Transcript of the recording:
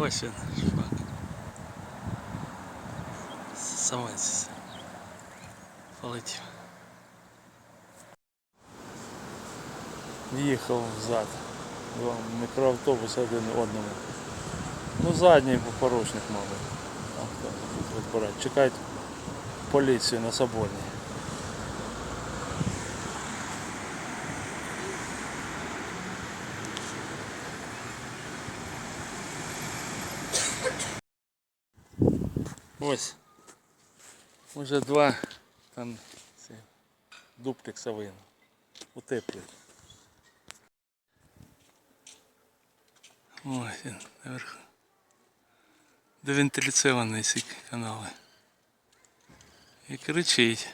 Ось він, шпак. Самець. Полетів. Їхав взад. Мікроавтобус один одному. Ну задній порушник, мабуть. Чекають поліцію на Соборній. Ось. Уже два там ці дуплекса вийняв. Утеплює. Ось він наверху. Довентиляційні ці канали. І кричить.